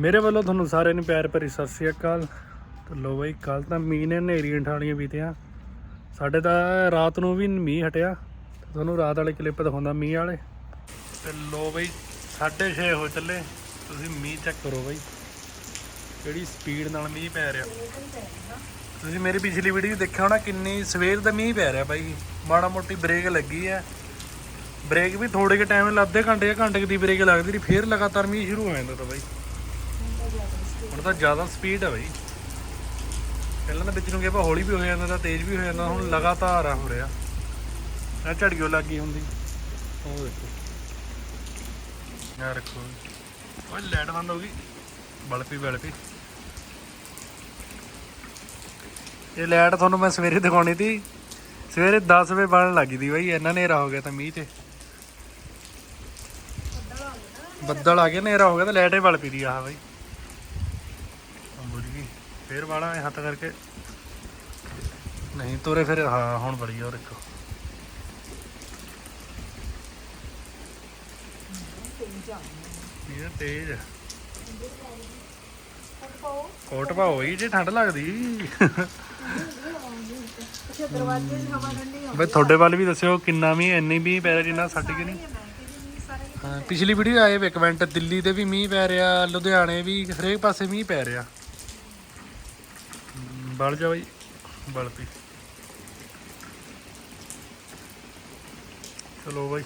ਮੇਰੇ ਵੱਲੋਂ ਤੁਹਾਨੂੰ ਸਾਰਿਆਂ ਨੂੰ ਪਿਆਰ ਭਰੀ ਸਤਿ ਸ੍ਰੀ ਅਕਾਲ। ਤੇ ਲੋ ਬਈ ਕੱਲ ਤਾਂ ਮੀਂਹ ਨੇ ਨੇਰੀਆਂ ਠਾਣੀਆਂ ਬੀਤੀਆਂ। ਸਾਡੇ ਤਾਂ ਰਾਤ ਨੂੰ ਵੀ ਮੀਂਹ ਹਟਿਆ। ਤੁਹਾਨੂੰ ਰਾਤ ਵਾਲੇ ਕਲਿੱਪ ਦਿਖਾਉਂਦਾ ਮੀਂਹ ਵਾਲੇ। ਤੇ ਲੋ ਬਈ 6:30 ਹੋ ਚੱਲੇ। ਤੁਸੀਂ ਮੀਂਹ ਚੈੱਕ ਕਰੋ ਬਈ, ਕਿਹੜੀ ਸਪੀਡ ਨਾਲ ਮੀਂਹ ਪੈ ਰਿਹਾ। ਤੁਸੀਂ ਮੇਰੀ ਪਿਛਲੀ ਵੀਡੀਓ ਦੇਖਿਆ ਹੋਣਾ ਕਿੰਨੀ ਸਵੇਰ ਦਾ ਮੀਂਹ ਪੈ ਰਿਹਾ ਬਾਈ। ਮਾੜਾ ਮੋਟੀ ਬ੍ਰੇਕ ਲੱਗੀ ਹੈ। ਬ੍ਰੇਕ ਵੀ ਥੋੜੇ ਕੇ ਟਾਈਮ ਲੱਗਦੇ ਘੰਟੇ ਜਾਂ ਘੰਟੇ ਦੀ ਬ੍ਰੇਕ ਲੱਗਦੀ ਰਹੀ, ਫੇਰ ਲਗਾਤਾਰ ਮੀਂਹ ਸ਼ੁਰੂ ਹੋ ਜਾਂਦਾ ਤਾਂ ਬਾਈ। ਹੁਣ ਤਾਂ ਜ਼ਿਆਦਾ ਸਪੀਡ ਆ ਬਾਈ। ਪਹਿਲਾਂ ਤਾਂ ਵਿੱਚ ਨੂੰ ਕਿਹਾ ਹੌਲੀ ਵੀ ਹੋ ਜਾਂਦਾ ਤਾਂ ਤੇਜ਼ ਵੀ ਹੋ ਜਾਂਦਾ, ਹੁਣ ਲਗਾਤਾਰ ਆ ਹੋ ਰਿਹਾ। ਇਹ ਝੜੀਓ ਲੱਗੀ ਹੁੰਦੀ। ਉਹ ਦੇਖੋ। ਯਾਰ ਰੱਖੋ। ਓਏ ਲਾਈਟ ਬੰਦ ਹੋ ਗਈ। ਬਲਪੀ ਬਲਪੀ। ਇਹ ਲਾਈਟ ਤੁਹਾਨੂੰ ਮੈਂ ਸਵੇਰੇ ਦਿਖਾਉਣੀ ਸੀ। ਸਵੇਰੇ 10 ਵਜੇ ਬਲਣ ਲੱਗੀ ਦੀ ਬਾਈ, ਇੰਨਾ ਹਨੇਰਾ ਹੋ ਗਿਆ ਤਾਂ ਮੀਂਹ ਤੇ। ਬੱਦਲ ਆ ਗਿਆ ਹਨੇਰਾ ਹੋ ਗਿਆ ਤਾਂ ਲਾਈਟ ਹੀ ਬਲ ਪਈ ਦੀ ਆਹ ਬਾਈ। ਫੇਰ ਵਾਲਾ ਇਹ ਹੱਥ ਕਰਕੇ। ਨਹੀਂ, ਤੋਰੇ ਫਿਰ, ਹਾਂ, ਹੁਣ ਬੜੀ ਉਹ ਦੇਖੋ। ਇਹ ਤੇਜ਼ ਕੋਟ ਪਾਓ ਹੀ ਜੇ ਠੰਡ ਲੱਗਦੀ। ਬਈ, ਤੁਹਾਡੇ ਵੱਲ ਵੀ ਦੱਸਿਓ, ਕਿੰਨਾ ਵੀ ਇੰਨੀ ਵੀ ਪੈ ਰਿਹਾ, ਜਿੰਨਾ ਸਾਡੇ ਕੇ ਨਹੀਂ? ਹਾਂ, ਪਿਛਲੀ ਵੀਡੀਓ ਆਏ ਇੱਕ ਮਿੰਟ, ਦਿੱਲੀ ਤੇ ਵੀ ਮੀਂਹ ਪੈ ਰਿਹਾ, ਲੁਧਿਆਣੇ ਵੀ ਹਰੇਕ ਪਾਸੇ ਮੀਂਹ ਪੈ ਰਿਹਾ। ਬਲ ਜਾ ਬਈ ਬਲ ਪੀ। ਚਲੋ ਬਈ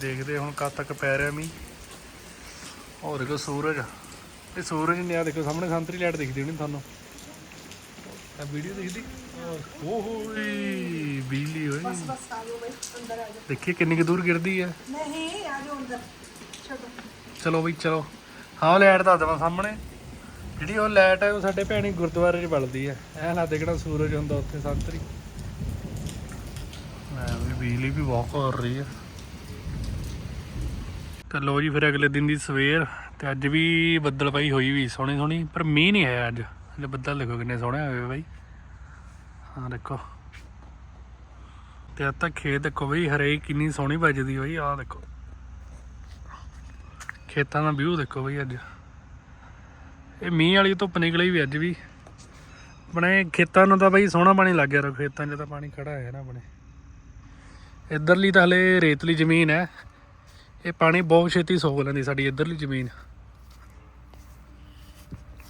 ਦੇਖਦੇ ਹੁਣ ਕਦ ਤੱਕ ਪੈ ਰਿਹਾ ਮੀਂਹ। ਹੋਰ ਦੇਖੋ ਸੂਰਜ ਇਹ ਸੂਰਜ ਨੇ ਆ ਦੇਖੋ ਸਾਹਮਣੇ ਸੰਤਰੀ ਲਾਈਟ ਦਿਖਦੀ ਹੋਣੀ ਤੁਹਾਨੂੰ। ਆ ਵੀਡੀਓ ਦਿਖਦੀ? ਓਹ ਹੋਈ ਬਿਜਲੀ ਹੋਈ ਬਸ ਆ ਜਾਓ ਬਈ ਅੰਦਰ ਆ ਜਾਓ। ਦੇਖੀਏ ਕਿੰਨੀ ਕੁ ਦੂਰ ਗਿਰਦੀ ਹੈ। ਨਹੀਂ ਆ ਜਾਓ ਅੰਦਰ। ਛੱਡੋ। ਚਲੋ ਬਈ ਚਲੋ। ਹਾਂ ਲਾਈਟ ਦੱਸ ਦਵਾਂ ਸਾਹਮਣੇ। ਜਿਹੜੀ ਉਹ ਲਾਈਟ ਹੈ ਉਹ ਸਾਡੇ ਭੈਣੀ ਗੁਰਦੁਆਰੇ 'ਚ ਬਲਦੀ ਹੈ। ਐ ਲੱਗਦਾ ਕਿਹੜਾ ਸੂਰਜ ਹੁੰਦਾ ਉੱਥੇ ਸੰਤਰੀ। ਐ ਵੀ ਬਿਜਲੀ ਵੀ ਬਹੁਤ ਕਰ ਰਹੀ ਹੈ। ਤੇ ਲੋ ਜੀ ਫਿਰ ਅਗਲੇ ਦਿਨ ਦੀ ਸਵੇਰ ਤੇ ਅੱਜ ਵੀ ਬੱਦਲ ਪਈ ਹੋਈ ਵੀ ਸੋਹਣੀ ਸੋਹਣੀ, ਪਰ ਮੀਂਹ ਨਹੀਂ ਹੈ ਅੱਜ। ਹਲੇ ਬੱਦਲ ਦੇਖੋ ਕਿੰਨੇ ਸੋਹਣੇ ਹੋਏ ਬਾਈ। ਹਾਂ, ਦੇਖੋ। ਤੇ ਆ ਤਾਂ ਖੇਤ ਦੇਖੋ ਬਈ ਹਰੇ ਕਿੰਨੀ ਸੋਹਣੀ ਵੱਜਦੀ ਬਈ, ਆਹ ਦੇਖੋ। ਖੇਤਾਂ ਦਾ ਵਿਊ ਦੇਖੋ ਬਈ ਅੱਜ। ਇਹ ਮੀਂਹ ਵਾਲੀ ਧੁੱਪ ਨਿਕਲੀ ਵੀ ਅੱਜ ਵੀ। ਆਪਣੇ ਖੇਤਾਂ ਨੂੰ ਤਾਂ ਬਈ ਸੋਹਣਾ ਪਾਣੀ ਲੱਗ ਗਿਆ ਖੇਤਾਂ 'ਚ ਤਾਂ ਪਾਣੀ ਖੜਾ ਹੈ ਨਾ ਆਪਣੇ। ਇੱਧਰਲੀ ਤਾਂ ਹਲੇ ਰੇਤਲੀ ਜ਼ਮੀਨ ਹੈ। ਇਹ ਪਾਣੀ ਬਹੁਤ ਛੇਤੀ ਸੋਖ ਲੈਂਦੀ ਸਾਡੀ ਇੱਧਰਲੀ ਜ਼ਮੀਨ।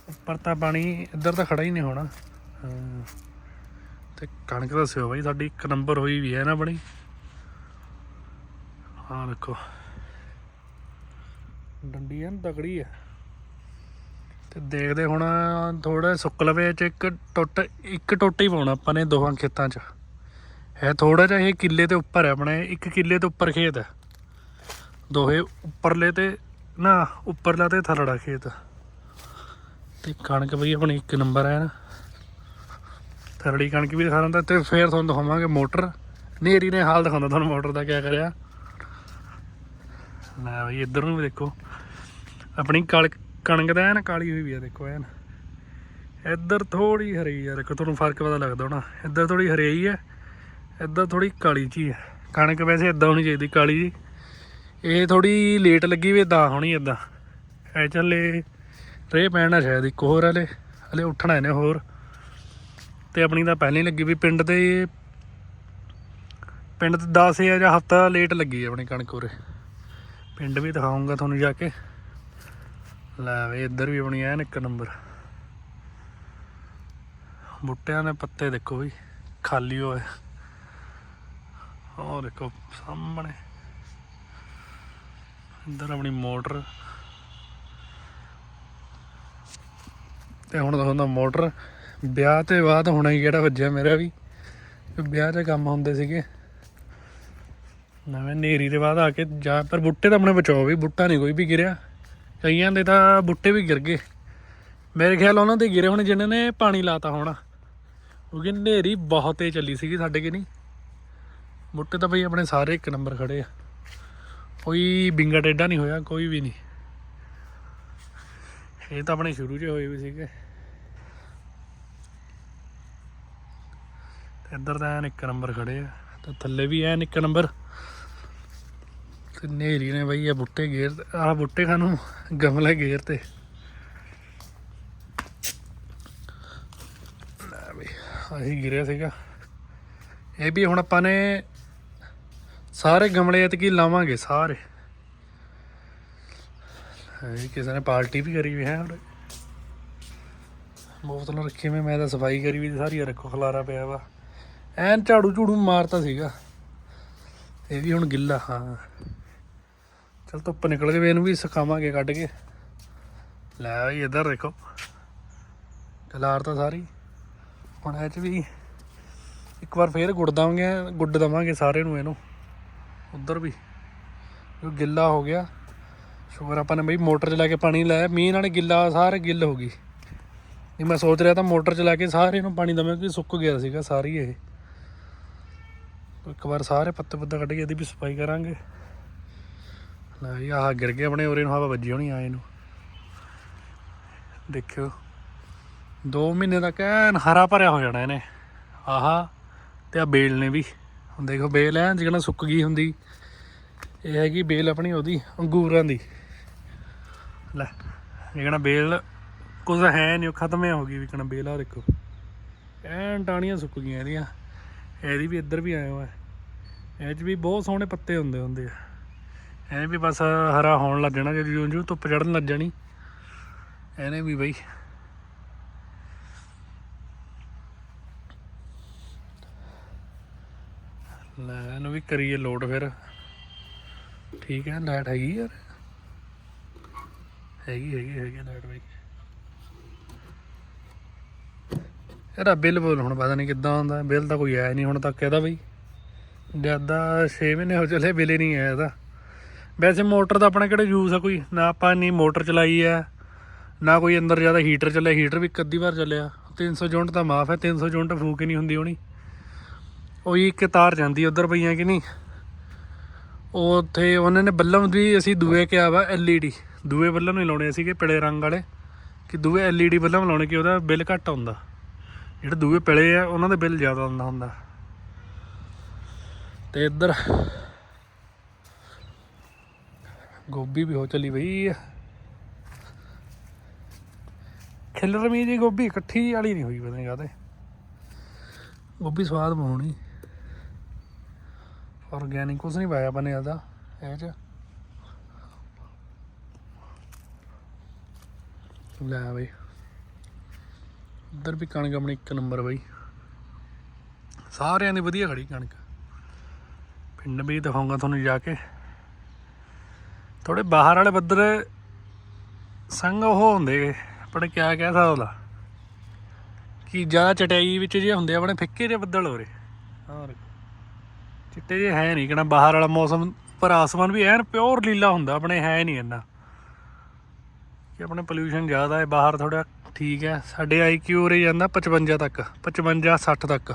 ਉੱਪਰ ਤਾਂ ਪਾਣੀ ਇੱਧਰ ਤਾਂ ਖੜਾ ਹੀ ਨਹੀਂ ਹੋਣਾ। ਹਾਂ। ਤੇ ਕਣਕ ਦਾ ਸਿਓ ਬਾਈ, ਸਾਡੀ ਇੱਕ ਨੰਬਰ ਹੋਈ ਵੀ ਹੈ ਨਾ ਬਣੀ ਹਾਂ ਦੇਖੋ। ਡੰਡੀ ਐਨ ਤਕੜੀ ਹੈ। ਤੇ ਦੇਖਦੇ ਹੁਣ ਥੋੜਾ ਸੁੱਕ ਲਵੇ ਚ ਇੱਕ ਟੁੱਟ ਇੱਕ ਟੁੱਟ ਹੀ ਪਾਉਣਾ ਆਪਾਂ ਨੇ ਦੋਹਾਂ ਖੇਤਾਂ 'ਚ। ਹੈ ਥੋੜਾ ਜਿਹਾ ਇਹ ਕਿੱਲੇ ਤੇ ਉੱਪਰ ਹੈ ਆਪਣੇ, ਇੱਕ ਕਿੱਲੇ ਤੋਂ ਉੱਪਰ ਖੇਤ ਹੈ। ਦੋਹੇ ਉੱਪਰਲੇ ਤੇ, ਨਾ, ਉੱਪਰਲਾ ਤੇ ਥੱਲੜਾ ਖੇਤ। ਤੇ ਕਣਕ ਬਈ ਆਪਣੀ ਇੱਕ ਨੰਬਰ ਹੈ ਨਾ। ਥਰੜੀ ਕਣਕ ਵੀ ਦਿਖਾ ਦਿੰਦਾ ਤੇ ਫੇਰ ਤੁਹਾਨੂੰ ਦਿਖਾਵਾਂਗੇ ਮੋਟਰ। ਨੇਰੀ ਨੇ ਹਾਲ ਦਿਖਾਉਂਦਾ ਤੁਹਾਨੂੰ ਮੋਟਰ ਦਾ ਕੀ ਕਰਿਆ। ਲੈ ਬਈ ਇੱਧਰ ਨੂੰ ਵੀ ਦੇਖੋ। ਆਪਣੀ ਕਣਕ ਕਣਕ ਦਾ ਐਨ ਕਾਲੀ ਹੋਈ ਵੀ ਆ, ਦੇਖੋ ਐਨ। ਇੱਧਰ ਥੋੜੀ ਹਰੀ ਆ, ਦੇਖੋ, ਤੁਹਾਨੂੰ ਫ਼ਰਕ ਪਤਾ ਲੱਗਦਾ ਹੋਣਾ। ਇੱਧਰ ਥੋੜੀ ਹਰਿਆਈ ਹੈ ਇੱਧਰ ਥੋੜੀ ਕਾਲੀ ਜੀ ਹੈ ਕਣਕ ਵੈਸੇ ਇਦਾਂ ਹੋਣੀ ਚਾਹੀਦੀ, ਕਾਲੀ ਜੀ। ਇਹ ਥੋੜੀ ਲੇਟ ਲੱਗੀ ਵੀ ਇਦਾਂ ਹੋਣੀ ਇਦਾਂ ਐ ਚੱਲੇ ਰੇ ਪੈਣਾ ਸ਼ਾਇਦ ਇੱਕ ਹੋਰ ਹਲੇ ਹਲੇ ਉੱਠਣਾ ਇਹਨੇ ਹੋਰ। ਤੇ ਆਪਣੀ ਤਾਂ ਪਹਿਲਾਂ ਹੀ ਲੱਗੀ ਵੀ ਪਿੰਡ ਤੇ ਪਿੰਡ ਤੇ 10 ਜਾਂ ਹਫਤਾ ਲੇਟ ਲੱਗੀ ਆਪਣੀ ਕਣਕ ਉਰੇ। ਪਿੰਡ ਵੀ ਦਿਖਾਉਂਗਾ ਤੁਹਾਨੂੰ ਜਾ ਕੇ। ਲੈ ਵੇ ਇੱਧਰ ਵੀ ਆਪਣੀ ਐਨ ਇੱਕ ਨੰਬਰ। ਬੁੱਟਿਆਂ ਦੇ ਪੱਤੇ ਦੇਖੋ ਵੀ ਖਾਲੀ ਹੋਏ। ਹੋਰ ਦੇਖੋ, ਸਾਹਮਣੇ। ਇੱਧਰ ਆਪਣੀ ਮੋਟਰ। ਤੇ ਹੁਣ ਦਿਖਾਉਂਦਾ ਮੋਟਰ, ਵਿਆਹ ਤੇ ਬਾਅਦ ਹੋਣਾ ਹੀ ਕਿਹੜਾ ਵੱਜਿਆ ਮੇਰਾ ਵੀ। ਵਿਆਹ 'ਚ ਕੰਮ ਹੁੰਦੇ ਸੀਗੇ। ਨਵੇਂ ਨੇਰੀ ਦੇ ਬਾਅਦ ਆ ਕੇ ਜਾ, ਪਰ ਬੁੱਟੇ ਤਾਂ ਆਪਣੇ ਬਚਾਓ ਵੀ, ਬੁੱਟਾ ਨਹੀਂ ਕੋਈ ਵੀ ਗਿਰਿਆ। ਕਈਆਂ ਦੇ ਤਾਂ ਬੁੱਟੇ ਵੀ ਗਿਰ ਗਏ। ਮੇਰੇ ਖਿਆਲ ਉਹਨਾਂ ਦੇ ਗਿਰੇ ਹੋਣੇ ਜਿਨ੍ਹਾਂ ਨੇ ਪਾਣੀ ਲਾਤਾ ਹੋਣਾ। ਕਿਉਂਕਿ ਹਨੇਰੀ ਬਹੁਤ ਤੇਜ਼ ਚੱਲੀ ਸੀਗੀ ਸਾਡੇ ਕਿ ਨਹੀਂ। ਬੁੱਟੇ ਤਾਂ ਬਈ ਆਪਣੇ ਸਾਰੇ ਇੱਕ ਨੰਬਰ ਖੜੇ ਆ। ਕੋਈ ਬਿੰਗਾ ਟੇਡਾ ਨਹੀਂ ਹੋਇਆ, ਕੋਈ ਵੀ ਨਹੀਂ। ਇਹ ਤਾਂ ਆਪਣੇ ਸ਼ੁਰੂ 'ਚ ਹੋਏ ਵੀ ਸੀਗੇ। ਤੇ ਇੱਧਰ ਤਾਂ ਐਨ ਇੱਕ ਨੰਬਰ ਖੜੇ ਆ। ਤੇ ਥੱਲੇ ਵੀ ਐਨ ਇੱਕ ਨੰਬਰ। ਤੇ ਨੇਰੀ ਨੇ ਬਈ ਇਹ ਬੁੱਟੇ ਗੇਰ ਆ ਬੁੱਟੇ ਖਾਨੂੰ ਗਮਲੇ ਗੇਰ ਤੇ। ਨਾ ਬਈ, ਆਹੀ ਗਿਰਿਆ ਸੀਗਾ। ਇਹ ਵੀ ਹੁਣ ਆਪਾਂ ਨੇ ਸਾਰੇ ਗਮਲੇ ਇਤਕੀ ਲਾਵਾਂਗੇ, ਸਾਰੇ। ਇਹ ਕਿਸੇ ਨੇ ਪਾਰਟੀ ਵੀ ਕਰੀ ਵੀ ਹੈ ਹੁਣ ਬੋਤਲਾਂ ਰੱਖੀ ਮੈਂ ਮੈਂ ਤਾਂ ਸਫ਼ਾਈ ਕਰੀ ਵੀ ਸਾਰੀ ਰੱਖੋ ਖਲਾਰਾ ਪਿਆ ਵਾ। ਐਨ ਝਾੜੂ ਝੂੜੂ ਮਾਰਤਾ ਸੀਗਾ। ਇਹ ਵੀ ਹੁਣ ਗਿੱਲਾ, ਹਾਂ। ਚਲ ਧੁੱਪ ਨਿਕਲ ਗਈ ਇਹਨੂੰ ਵੀ ਸਿਖਾਵਾਂਗੇ ਕੱਢ ਕੇ। ਲੈ ਬਈ ਇੱਧਰ ਦੇਖੋ ਕਲਾਰ ਤਾਂ ਸਾਰੀ। ਹੁਣ ਇਹ ਚ ਵੀ ਇੱਕ ਵਾਰ ਫੇਰ ਗੁੱਡ ਦਵਾਂਗੇ ਗੁੱਡ ਦਵਾਂਗੇ ਸਾਰੇ ਨੂੰ ਇਹਨੂੰ। ਉਧਰ ਵੀ ਜੋ ਗਿੱਲਾ ਹੋ ਗਿਆ। ਸ਼ੁਕਰ ਆਪਾਂ ਨੇ ਬਈ ਮੋਟਰ ਚਲਾ ਕੇ ਪਾਣੀ ਲਾਇਆ, ਮੀਂਹ ਨਾਲ ਗਿੱਲਾ, ਸਾਰੇ ਗਿੱਲ ਹੋ ਗਈ। ਨਹੀਂ ਮੈਂ ਸੋਚ ਰਿਹਾ ਤਾਂ ਮੋਟਰ ਚਲਾ ਕੇ ਸਾਰੇ ਨੂੰ ਪਾਣੀ ਦਵਾਂ ਕਿ ਸੁੱਕ ਗਿਆ ਸੀਗਾ ਸਾਰੀ ਇਹ। ਇੱਕ ਵਾਰ ਸਾਰੇ ਪੱਤੇ ਪੁੱਤੇ ਕੱਢ ਕੇ ਇਹਦੀ ਵੀ ਸਫ਼ਾਈ ਕਰਾਂਗੇ। ਲੈ ਜੀ ਆਹ ਗਿਰ ਗਏ ਆਪਣੇ, ਉਰੇ ਨੂੰ ਹਵਾ ਵੱਜੀ ਹੋਣੀ ਆਏ ਨੂੰ। ਦੇਖਿਓ। 2 ਮਹੀਨੇ ਤੱਕ ਐਨ ਹਰਾ ਭਰਿਆ ਹੋ ਜਾਣਾ ਇਹਨੇ। ਆਹਾ, ਤੇ ਆ ਬੇਲ ਨੇ ਵੀ। ਹੁਣ ਦੇਖੋ, ਬੇਲ ਐ ਜਿਹੜਾ ਸੁੱਕ ਗਈ ਹੁੰਦੀ। ਇਹ ਹੈਗੀ ਬੇਲ ਆਪਣੀ ਉਹਦੀ, ਅੰਗੂਰਾਂ ਦੀ। ਲੈ ਜਿਹੜਾ ਬੇਲ ਕੁਝ ਹੈ ਨਹੀਂ ਉਹ ਖਤਮ ਹੋ ਗਈ ਵਿਕਣਾ ਬੇਲ ਆ ਦੇਖੋ। ਐਨ ਟਾਣੀਆਂ ਸੁੱਕ ਗਈਆਂ ਇਹਦੀਆਂ। ਇਹਦੀ ਵੀ ਇੱਧਰ ਵੀ ਆਇਆ ਹੋਇਆ ਇਹ 'ਚ ਵੀ ਬਹੁਤ ਸੋਹਣੇ ਪੱਤੇ ਹੁੰਦੇ ਹੁੰਦੇ ਆ। ਐ ਵੀ ਬਸ ਹਰਾ ਹੋਣ ਲੱਗ ਜਾਣਾ ਜਦੋਂ ਜਿਉਂ ਜਿਉਂ ਧੁੱਪ ਚੜਨ ਲੱਗ ਜਾਣੀ। ਇਹਨੇ ਵੀ ਬਈ। ਲੈ ਇਹਨੂੰ ਵੀ ਕਰੀਏ ਲੋਡ ਫਿਰ। ਠੀਕ ਹੈ ਲਾਈਟ ਹੈਗੀ ਯਾਰ। ਹੈਗੀ ਹੈਗੀ ਹੈਗੀ ਲਾਈਟ ਬਈ। ਇਹਦਾ ਬਿੱਲ ਬੋਲ ਹੁਣ ਪਤਾ ਨਹੀਂ ਕਿੱਦਾਂ ਆਉਂਦਾ। ਬਿੱਲ ਤਾਂ ਕੋਈ ਆਇਆ ਨਹੀਂ ਹੁਣ ਤੱਕ ਇਹਦਾ ਬਈ। ਜ਼ਿਆਦਾ 6 ਮਹੀਨੇ ਹੋ ਚਲੇ, ਬਿੱਲ ਹੀ ਨਹੀਂ ਆਇਆ ਇਹਦਾ। ਵੈਸੇ ਮੋਟਰ ਦਾ ਆਪਣਾ ਕਿਹੜਾ ਯੂਜ਼ ਆ ਕੋਈ? ਨਾ ਆਪਾਂ ਨਹੀਂ ਮੋਟਰ ਚਲਾਈ ਆ, ਨਾ ਕੋਈ ਅੰਦਰ ਜ਼ਿਆਦਾ ਹੀਟਰ ਚੱਲਿਆ ਹੀਟਰ ਵੀ ਇੱਕ ਅੱਧੀ ਵਾਰ ਚੱਲਿਆ। 300 ਯੂਨਿਟ ਤਾਂ ਮਾਫ ਹੈ 300 ਯੂਨਿਟ ਫੂਕ ਹੀ ਨਹੀਂ ਹੁੰਦੀ ਹੋਣੀ। ਉਹੀ ਇੱਕ ਤਾਰ ਜਾਂਦੀ ਉਧਰ ਪਈਆਂ ਕਿ ਨਹੀਂ? ਉਹ ਉੱਥੇ ਉਹਨਾਂ ਨੇ ਬੱਲਮ ਵੀ ਅਸੀਂ ਦੂਏ ਕਿਹਾ ਵਾ, LED ਦੂਏ ਬੱਲਮ ਨਹੀਂ ਲਾਉਣੇ ਸੀਗੇ, ਪਿਲੇ ਰੰਗ ਵਾਲੇ। ਕਿ ਦੂਏ LED ਬੱਲਮ ਲਾਉਣੇ ਕਿ ਉਹਦਾ ਬਿੱਲ ਘੱਟ ਆਉਂਦਾ ਜਿਹੜੇ ਦੂਏ ਪਿਲੇ ਆ, ਉਹਨਾਂ ਦਾ ਬਿੱਲ ਜ਼ਿਆਦਾ ਆਉਂਦਾ ਹੁੰਦਾ। ਤੇ ਇੱਧਰ ਗੋਭੀ ਵੀ ਹੋ ਚਲੀ ਬਈ ਖਿਲਰਮੀ ਦੀ ਗੋਭੀ ਇਕੱਠੀ ਵਾਲੀ ਨਹੀਂ ਹੋਈ, ਪਤਾ ਨਹੀਂ ਕਾਹਤੇ। ਗੋਭੀ ਸਵਾਦ ਬਣਾਉਣੀ। ਆਰਗੈਨਿਕ ਕੁਛ ਨਹੀਂ ਪਾਇਆ ਬਨੇ ਆਦਾ, ਇਹ ਚ। ਲੈ ਬਈ। ਇੱਧਰ ਵੀ ਕਣਕ ਆਪਣੀ ਇੱਕ ਨੰਬਰ ਬਈ। ਸਾਰਿਆਂ ਦੀ ਵਧੀਆ ਖੜੀ ਕਣਕ। ਪਿੰਡ ਵੀ ਦਿਖਾਉਂਗਾ ਤੁਹਾਨੂੰ ਜਾ ਕੇ। ਥੋੜੇ ਬਾਹਰ ਵਾਲੇ ਬੱਦਰ ਸੰਗ ਉਹ ਹੁੰਦੇ ਆਪਣੇ ਕਿਆ ਕਹਿ ਸਕਦਾ ਕਿ ਜ਼ਿਆਦਾ ਚਟਾਈ ਵਿੱਚ ਜੇ ਹੁੰਦੇ ਆਪਣੇ ਫਿੱਕੇ ਜਿਹੇ ਬੱਦਲ ਹੋ ਰਹੇ ਹੋਰ, ਚਿੱਟੇ ਜੇ ਹੈ ਨਹੀਂ, ਕਿਹੜਾ ਬਾਹਰ ਵਾਲਾ ਮੌਸਮ, ਪਰ ਆਸਮਾਨ ਵੀ ਐਨ ਪਿਓਰ ਲੀਲਾ ਹੁੰਦਾ, ਆਪਣੇ ਹੈ ਨਹੀਂ ਇੰਨਾ। ਕਿ ਆਪਣੇ ਪੋਲੂਸ਼ਨ ਜ਼ਿਆਦਾ ਹੈ, ਬਾਹਰ ਥੋੜਾ ਠੀਕ ਹੈ। ਸਾਡੇ ਆਈਕਿਊ ਉਰੇ ਜਾਂਦਾ 55 ਤੱਕ 55 60 ਤੱਕ।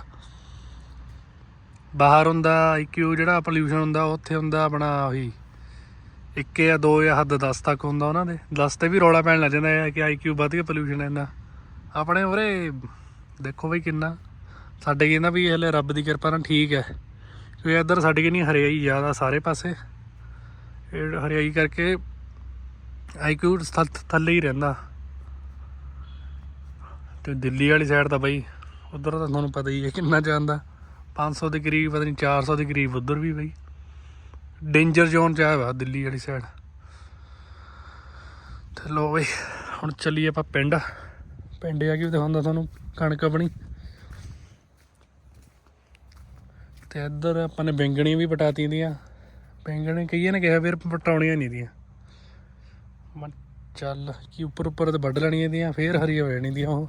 ਬਾਹਰ ਹੁੰਦਾ ਆਈਕਿਊ ਜਿਹੜਾ ਪੋਲੂਸ਼ਨ ਹੁੰਦਾ, ਉੱਥੇ ਹੁੰਦਾ ਆਪਣਾ ਉਹੀ। ਇੱਕ ਜਾਂ ਦੋ ਜਾਂ ਹੱਦ 10 ਤੱਕ ਹੁੰਦਾ ਉਹਨਾਂ ਦੇ। 10 ਤੇ ਵੀ ਰੌਲਾ ਪੈਣ ਲੱਗ ਜਾਂਦਾ ਹੈ ਕਿ ਆਈਕਿਊ ਵੱਧ ਗਿਆ ਪੋਲੂਸ਼ਨ ਇੰਨਾ ਆਪਣੇ ਉਰੇ ਦੇਖੋ ਬਈ ਕਿੰਨਾ। ਸਾਡੇ ਕਹਿੰਦਾ ਵੀ ਹਲੇ ਰੱਬ ਦੀ ਕਿਰਪਾ ਨਾਲ ਠੀਕ ਹੈ। ਕਿਉਂਕਿ ਇੱਧਰ ਸਾਡੇ ਕਿ ਨਹੀਂ ਹਰਿਆਈ ਜ਼ਿਆਦਾ ਸਾਰੇ ਪਾਸੇ। ਇਹ ਹਰਿਆਈ ਕਰਕੇ ਆਈਕਿਊ ਥੱਲੇ ਹੀ ਰਹਿੰਦਾ। ਤੇ ਦਿੱਲੀ ਵਾਲੀ ਸਾਈਡ ਤਾਂ ਬਈ ਉਧਰ ਤਾਂ ਤੁਹਾਨੂੰ ਪਤਾ ਹੀ ਹੈ ਕਿੰਨਾ ਜਾਂਦਾ। 500 ਦੇ ਕਰੀਬ, ਪਤਾ ਨਹੀਂ 400 ਦੇ ਕਰੀਬ ਉਧਰ ਵੀ ਬਈ। ਡੇਂਜਰ ਜ਼ੋਨ ਚ ਆਇਆ ਵਾ ਦਿੱਲੀ ਵਾਲੀ ਸਾਈਡ ਤੇ ਲੋ ਬਈ, ਹੁਣ ਚੱਲੀਏ ਆਪਾਂ ਪਿੰਡ। ਪਿੰਡ ਆ ਕੇ ਵੀ ਦਿਖਾਉਂਦਾ ਤੁਹਾਨੂੰ, ਕਣਕ ਆਪਣੀ। ਤੇ ਇੱਧਰ ਆਪਾਂ ਨੇ ਬੈਂਗਣੀਆਂ ਵੀ ਪਟਾਤੀ ਦੀਆਂ। ਬੈਂਗਣੀ ਕਈਆਂ ਨੇ ਕਿਹਾ ਫਿਰ ਪਟਾਉਣੀਆਂ ਨਹੀਂ ਦੀਆਂ। ਮੈਂ ਚੱਲ, ਕੀ ਉੱਪਰ ਉੱਪਰ ਤੇ ਵੱਢ ਲੈਣੀਆਂ ਦੀਆਂ, ਫੇਰ ਹਰੀ ਹੋ ਜਾਣੀ ਦੀਆਂ ਉਹ।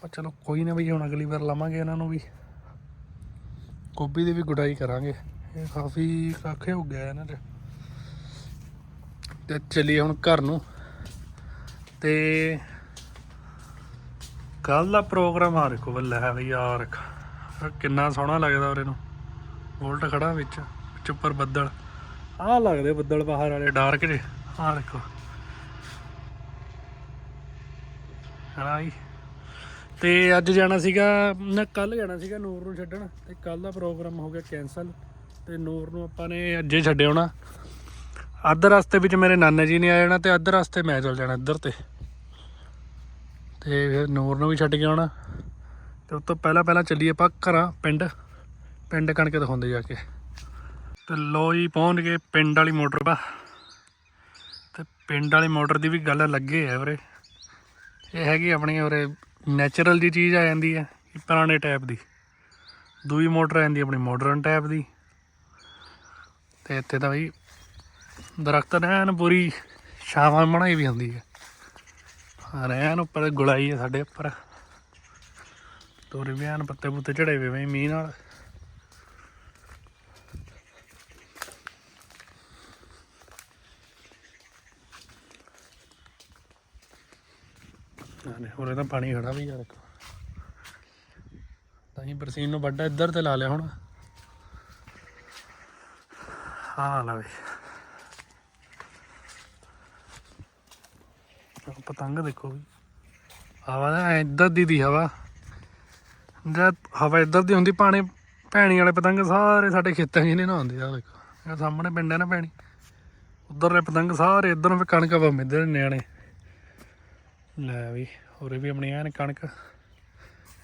ਪਰ ਚਲੋ ਕੋਈ ਨਾ ਬਈ, ਹੁਣ ਅਗਲੀ ਵਾਰ ਲਾਵਾਂਗੇ ਇਹਨਾਂ ਨੂੰ ਵੀ। ਗੋਭੀ ਦੀ ਵੀ ਗੁਡਾਈ ਕਰਾਂਗੇ। ਇਹ ਕਾਫੀ ਕਾਖੇ ਹੋ ਗਿਆ ਇਹਨਾਂ 'ਚ ਤੇ ਚੱਲੀਏ ਹੁਣ ਘਰ ਨੂੰ। ਤੇ ਕੱਲ ਦਾ ਪ੍ਰੋਗਰਾਮ ਆ ਦੇਖੋ ਬੱਲੇ ਬਈ ਆ ਕਿੰਨਾ ਸੋਹਣਾ ਲੱਗਦਾ ਉਰੇ ਨੂੰ। ਵੋਲਟ ਖੜਾ ਵਿੱਚ ਵਿੱਚ ਬੱਦਲ। ਆਹ ਲੱਗਦੇ ਬੱਦਲ ਬਾਹਰ ਵਾਲੇ, ਡਾਰਕ ਜੇ ਆਹ ਦੇਖੋ। ਹਾਈ ਤੇ ਅੱਜ ਜਾਣਾ ਸੀਗਾ, ਨਾ ਕੱਲ ਜਾਣਾ ਸੀਗਾ ਨੂਰ ਨੂੰ ਛੱਡਣ। ਤੇ ਕੱਲ ਦਾ ਪ੍ਰੋਗਰਾਮ ਹੋ ਗਿਆ ਕੈਨਸਲ ਤੇ ਨੂਰ ਨੂੰ ਆਪਾਂ ਨੇ ਅੱਜੇ ਛੱਡਿਆ ਹੋਣਾ। ਅੱਧ ਰਸਤੇ ਵਿੱਚ ਮੇਰੇ ਨਾਨਾ ਜੀ ਨੇ ਆ ਜਾਣਾ ਤੇ ਅੱਧ ਰਸਤੇ ਮੈਂ ਚੱਲ ਜਾਣਾ ਇੱਧਰ ਤੇ। ਤੇ ਫਿਰ ਨੂਰ ਨੂੰ ਵੀ ਛੱਡ ਕੇ ਆਉਣਾ। ਤੇ ਉਸ ਤੋਂ ਪਹਿਲਾਂ ਪਹਿਲਾਂ ਚੱਲੀਏ ਆਪਾਂ ਘਰਾਂ, ਪਿੰਡ। ਪਿੰਡ ਕਣਕ ਦਿਖਾਉਂਦੇ ਜਾ ਕੇ। ਤੇ ਲੋ ਜੀ, ਪਹੁੰਚ ਗਏ ਪਿੰਡ ਵਾਲੀ ਮੋਟਰ ਪਾ। ਤੇ ਪਿੰਡ ਵਾਲੀ ਮੋਟਰ ਦੀ ਵੀ ਗੱਲ ਲੱਗੇ ਹੈ ਵੀਰੇ। ਇਹ ਹੈਗੀ ਆਪਣੀ ਉਰੇ ਨੈਚੁਰਲ ਜੀ ਚੀਜ਼ ਆ ਜਾਂਦੀ ਹੈ, ਪੁਰਾਣੇ ਟਾਈਪ ਦੀ। ਦੂਈ ਮੋਟਰ ਆ ਜਾਂਦੀ ਆਪਣੀ ਮਾਡਰਨ ਟਾਈਪ ਦੀ। ਤੇ ਇੱਥੇ ਤਾਂ ਬਈ ਦਰਖਤ ਰਹਿਣ, ਪੂਰੀ ਛਾਵਾਂ ਬਣਾਈ ਵੀ ਹੁੰਦੀ ਹੈ। ਰਹਿਣ ਉੱਪਰ ਗੁਲਾਈ ਹੈ ਸਾਡੇ ਉੱਪਰ। ਤੋਰੇ ਵੀ ਐਨ ਪੱਤੇ ਪੁੱਤੇ ਝੜੇ ਹੋਏ ਬਈ ਮੀਂਹ ਨਾਲ। ਆਨੇ ਹੋਰੇ ਤਾਂ ਪਾਣੀ ਖੜਾ ਵੀ ਯਾਰ ਦੇਖੋ। ਤਾਂ ਹੀ ਬਰਸੀਨ ਨੂੰ ਵੱਡਾ ਇੱਧਰ ਤੇ ਲਾ ਲਿਆ ਹੁਣ। ਹਾਂ ਲਾ ਵੀ। ਪਤੰਗ ਦੇਖੋ ਵੀ। ਹਵਾ ਦਾ ਇੱਧਰ ਦੀ ਦੀ ਹਵਾ। ਜਦ ਹਵਾ ਇੱਧਰ ਦੀ ਹੁੰਦੀ, ਪਾਣੀ, ਭੈਣੀ ਵਾਲੇ ਪਤੰਗ ਸਾਰੇ ਸਾਡੇ ਖੇਤਾਂ 'ਚ ਹੀ ਨਹੀਂ ਨਾ ਹੁੰਦੇ ਆ ਦੇਖੋ। ਇਹ ਸਾਹਮਣੇ ਪਿੰਡ ਹੈ ਨਾ ਭੈਣੀ। ਉਧਰਲੇ ਪਤੰਗ ਸਾਰੇ ਇੱਧਰ ਨੂੰ ਵੀ ਕਣਕ ਪਾਉਂਦੇ ਨੇ ਨਿਆਣੇ। ਲੈ ਵੀ, ਹੋਰੇ ਵੀ ਆਪਣੀ ਐਨ ਕਣਕ।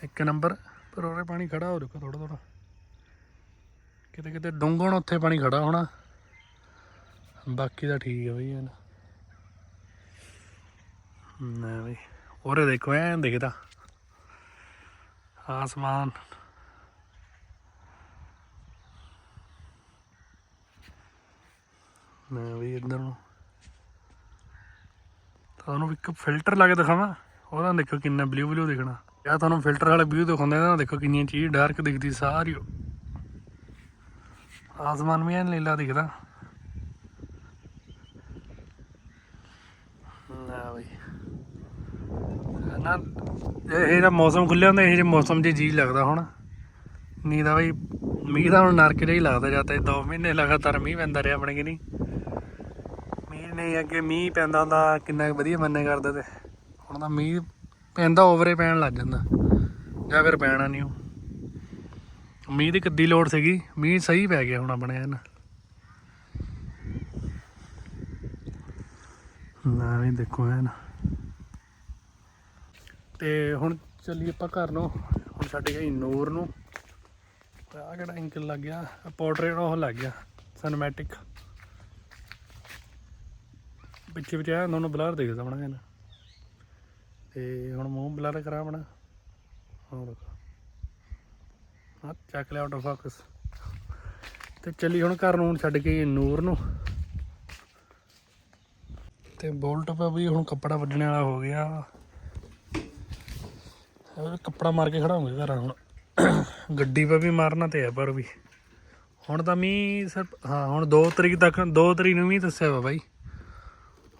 ਇੱਕ ਨੰਬਰ, ਪਰ ਉਹਰੇ ਪਾਣੀ ਖੜਾ ਹੋ ਰਿਹਾ ਥੋੜਾ ਥੋੜਾ ਕਿਤੇ ਕਿਤੇ ਡੁੰਗਣ ਉੱਥੇ ਪਾਣੀ ਖੜਾ ਹੋਣਾ। ਬਾਕੀ ਤਾਂ ਠੀਕ ਹੈ ਬਈ ਐਨ ਨਾ ਬਈ। ਉਹਰੇ ਦੇਖੋ, ਐਂ ਦਿਖਦਾ। ਆਸਮਾਨ। ਨਾ ਵੀ ਇੱਧਰ ਨੂੰ। ਤੁਹਾਨੂੰ ਇੱਕ ਫਿਲਟਰ ਲਾ ਕੇ ਦਿਖਾਵਾਂ। ਉਹਦਾ ਦੇਖੋ ਕਿੰਨਾ ਬਲੂ ਬਲੂ ਦਿਖਣਾ। ਜਾਂ ਤੁਹਾਨੂੰ ਫਿਲਟਰ ਵਾਲਾ ਵਿਊ ਦਿਖਾਉਂਦੇ ਨਾ ਦੇਖੋ ਕਿੰਨੀ ਚੀਜ਼ ਡਾਰਕ ਦਿਖਦੀ ਸਾਰੀ। ਓ। ਆਸਮਾਨ ਵੀ ਐਨ ਨੀਲਾ ਦਿਖਦਾ ਨਾ ਬਈ ਨਾ, ਇਹ ਜਿਹੜਾ ਮੌਸਮ ਖੁੱਲਿਆ ਹੁੰਦਾ, ਇਹ ਜਿਹੇ ਮੌਸਮ 'ਚ ਜੀ ਲੱਗਦਾ ਹੁਣ। ਨਹੀਂ ਤਾਂ ਬਈ, ਮੀਂਹ ਤਾਂ ਹੁਣ ਨਰਕ ਜਿਹਾ ਹੀ ਲੱਗਦਾ ਜਾਂ ਤਾਂ 2 ਮਹੀਨੇ ਲਗਾਤਾਰ ਮੀਂਹ ਪੈਂਦਾ ਰਿਹਾ ਆਪਣੇ ਕਿ ਨਹੀਂ। ਮੀਂਹ ਨਹੀਂ, ਅੱਗੇ ਮੀਂਹ ਪੈਂਦਾ ਹੁੰਦਾ, ਕਿੰਨਾ ਕੁ ਵਧੀਆ ਮੰਨੇ ਕਰਦਾ ਤੇ। ਹੁਣ ਤਾਂ ਮੀਂਹ ਪੈਂਦਾ ਓਵਰੇ ਪੈਣ ਲੱਗ ਜਾਂਦਾ। ਜਾਂ ਫਿਰ ਪੈਣਾ ਨਹੀਂ ਉਹ। ਮੀਂਹ ਦੀ ਕਿੱਦੀ ਲੋੜ ਸੀਗੀ, ਮੀਂਹ ਸਹੀ ਪੈ ਗਿਆ ਹੁਣ ਆਪਣੇ ਐਨ ਨਾ ਵੀ ਦੇਖੋ ਐਨ। ਤੇ ਹੁਣ ਚੱਲੀਏ ਆਪਾਂ ਘਰ ਨੂੰ। ਹੁਣ ਛੱਡ ਗਏ ਨੂਰ ਨੂੰ। ਤੇ ਆ ਕਿਹੜਾ ਐਂਕਲ ਲੱਗ ਗਿਆ? ਪੋਰਟਰੇਟ ਉਹ ਲੱਗ ਗਿਆ ਸਿਨੇਮੈਟਿਕ ਪਿੱਛੇ ਪਿੱਛੇ ਆ ਦੋਨੋਂ ਬਲਰ ਦੇਖਦਾ ਬਣਾ ਇਹਨਾਂ। ਤੇ ਹੁਣ ਮੂੰਹ ਬਲਰ ਕਰਾ ਬਣਾ ਹਾਂ ਦੇਖੋ। ਚੱਕ ਲਿਆ ਆਊਟ ਆਫ ਫੋਕਸ ਤੇ ਚੱਲੀ ਹੁਣ ਘਰ ਨੂੰ, ਹੁਣ ਛੱਡ ਕੇ ਆਈਏ ਨੂਰ ਨੂੰ। ਤੇ ਬੋਲਟ ਪਾ ਵੀ ਹੁਣ ਕੱਪੜਾ ਵੱਢਣ ਵਾਲਾ ਹੋ ਗਿਆ। ਉਹ ਕੱਪੜਾ ਮਾਰ ਕੇ ਖੜਾਉਂਗੇ ਘਰਾਂ ਹੁਣ। ਗੱਡੀ 'ਪਾ ਵੀ ਮਾਰਨਾ ਤੇ ਹੈ ਪਰ ਵੀ। ਹੁਣ ਤਾਂ ਮੀਂਹ ਸਿਰਫ, ਹਾਂ, ਹੁਣ 2 ਤਰੀਕ ਤੱਕ 2 ਤਰੀਕ ਨੂੰ ਮੀਂਹ ਦੱਸਿਆ ਵਾ ਬਾਈ।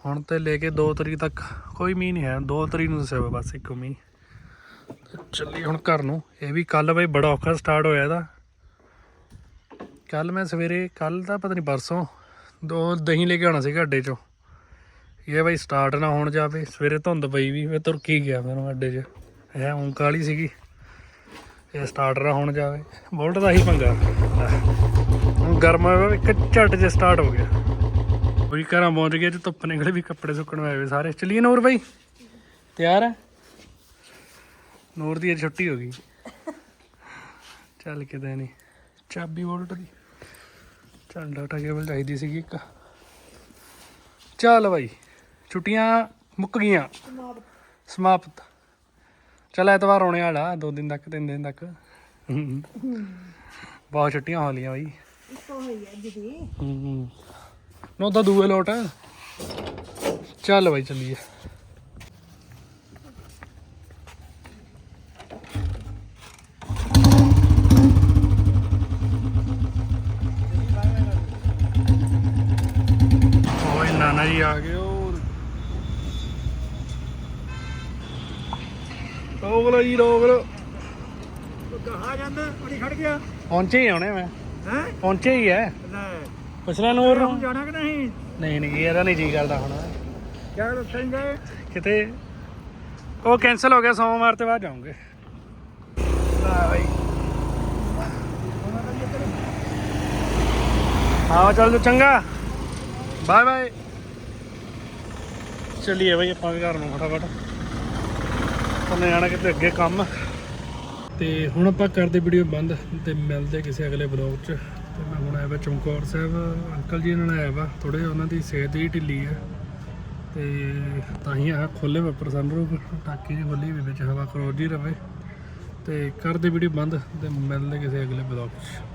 ਹੁਣ ਤੇ ਲੈ ਕੇ 2 ਤਰੀਕ ਤੱਕ ਕੋਈ ਮੀਂਹ ਨਹੀਂ ਹੈ 2 ਤਰੀਕ ਨੂੰ ਦੱਸਿਆ ਵਾ ਬਸ ਇੱਕ ਮੀਂਹ। ਚੱਲੀ ਹੁਣ ਘਰ ਨੂੰ। ਇਹ ਵੀ ਕੱਲ ਬਾਈ ਬੜਾ ਔਖਾ ਸਟਾਰਟ ਹੋਇਆ ਇਹਦਾ। ਕੱਲ ਮੈਂ ਸਵੇਰੇ ਕੱਲ ਦਾ ਪਤਾ ਨਹੀਂ ਪਰਸੋਂ ਦੋ ਦਹੀਂ ਲੈ ਕੇ ਆਉਣਾ ਸੀਗਾ ਅੱਡੇ 'ਚੋਂ। ਇਹ ਬਾਈ ਸਟਾਰਟ ਨਾ ਹੋਣ ਜਾਵੇ। ਸਵੇਰੇ ਧੁੰਦ ਪਈ ਵੀ ਮੈਂ ਤੁਰ ਕੇ ਹੀ ਗਿਆ ਮੈਨੂੰ ਅੱਡੇ 'ਚ। ਇਹ ਹੁਣ ਕਾਲੀ ਸੀਗੀ। ਇਹ ਸਟਾਰਟ ਨਾ ਹੋਣ ਜਾਵੇ। ਬੋਲਟ ਦਾ ਹੀ ਪੰਗਾ। ਹੁਣ ਗਰਮ ਹੋਇਆ ਇੱਕ ਝੱਟ 'ਚ ਸਟਾਰਟ ਹੋ ਗਿਆ। ਕੋਈ ਘਰਾਂ ਪਹੁੰਚ ਗਏ ਤੇ ਧੁੱਪ ਨਿਕਲੇ ਵੀ ਕੱਪੜੇ ਸੁੱਕਣ ਆਏ ਵੇ ਸਾਰੇ। ਚੱਲੀਏ ਨੂਰ ਬਾਈ। ਤਿਆਰ ਹੈ ਨੂਰ ਦੀ ਅੱਜ ਛੁੱਟੀ ਹੋ ਗਈ। ਚੱਲ ਕਿਤੇ ਨਹੀਂ ਚਾਬੀ ਬੋਲਟ ਦੀ। ਚੱਲ ਡਾਟਾ ਕੇਬਲ ਚਾਹੀਦੀ ਸੀਗੀ ਇੱਕ। ਚੱਲ ਬਾਈ ਛੁੱਟੀਆਂ ਮੁੱਕ ਗਈਆਂ। ਸਮਾਪਤ। ਚੱਲ ਐਤਵਾਰ ਆਉਣੇ ਵਾਲਾ ਦੋ ਦਿਨ ਤੱਕ ਤਿੰਨ ਦਿਨ ਤੱਕ। ਬਹੁਤ ਛੁੱਟੀਆਂ ਹੋ ਲੀਆਂ ਬਾਈ। ਇੱਕੋ ਹੋਈ ਹੈ ਦੀਦੀ। ਹੂੰ। ਨੋ ਤਾਂ ਦੂਏ ਲੋਟ। ਚੱਲ ਬਾਈ ਚੱਲੀਏ। ਓਏ ਨਾਨਾ ਜੀ ਆ ਗਏ ਉਹ ਰੋਕ ਲਓ ਜੀ ਰੋਕ ਲਓ। ਕਹਾ ਜਾਂਦਾ? ਬੜੀ ਖੜ ਗਿਆ। ਪਹੁੰਚੇ ਹੀ ਆਉਣੇ ਮੈਂ। ਹੈ? ਪਹੁੰਚੇ ਹੀ ਐ ਲੈ। ਪੁੱਛਣਾ ਨੂਰ ਨੂੰ। ਜਾਣਾ ਕਿ ਨਹੀਂ? ਨਹੀਂ ਨਹੀਂ ਇਹਦਾ ਨਹੀਂ ਜੀ ਕਰਦਾ ਹੁਣ। ਕਿਆ ਦੱਸਣਗੇ ਕਿਤੇ। ਉਹ ਕੈਨਸਲ ਹੋ ਗਿਆ ਸੋਮਵਾਰ ਤੇ ਬਾਅਦ ਜਾਉਂਗੇ ਲੈ ਬਾਈ। ਆਓ ਚੱਲ ਜੋ ਚੰਗਾ। Bye bye. ਚੱਲੀਏ ਬਾਈ ਆਪਾਂ ਵੀ ਘਰ ਨੂੰ ਫਟਾਫਟ। ਉਹਨੇ ਜਾਣਾ ਕਿਤੇ ਅੱਗੇ ਕੰਮ। ਤੇ ਹੁਣ ਆਪਾਂ ਕਰਦੇ ਵੀਡੀਓ ਬੰਦ ਤੇ ਮਿਲਦੇ ਕਿਸੇ ਅਗਲੇ ਬਲੌਗ 'ਚ। ਤੇ ਮੈਂ ਹੁਣ ਆਇਆ ਵਾ ਚਮਕੌਰ ਸਾਹਿਬ। ਅੰਕਲ ਜੀ ਨਾਲ ਆਇਆ ਵਾ। ਥੋੜੇ ਉਹਨਾਂ ਦੀ ਸਿਹਤ ਹੀ ਢਿੱਲੀ ਹੈ ਤੇ ਤਾਂ ਹੀ ਆਹ ਖੋਲੇ ਵਾ ਸਨਰੂਫ ਟਾਕੀ ਜਿਹੀ ਖੋਲੀ ਵੀ ਵਿੱਚ ਹਵਾ ਖਰੋਜ ਹੀ ਰਵੇ। ਤੇ ਕਰਦੇ ਵੀਡੀਓ ਬੰਦ ਤੇ ਮਿਲਦੇ ਕਿਸੇ ਅਗਲੇ ਬਲੌਗ 'ਚ।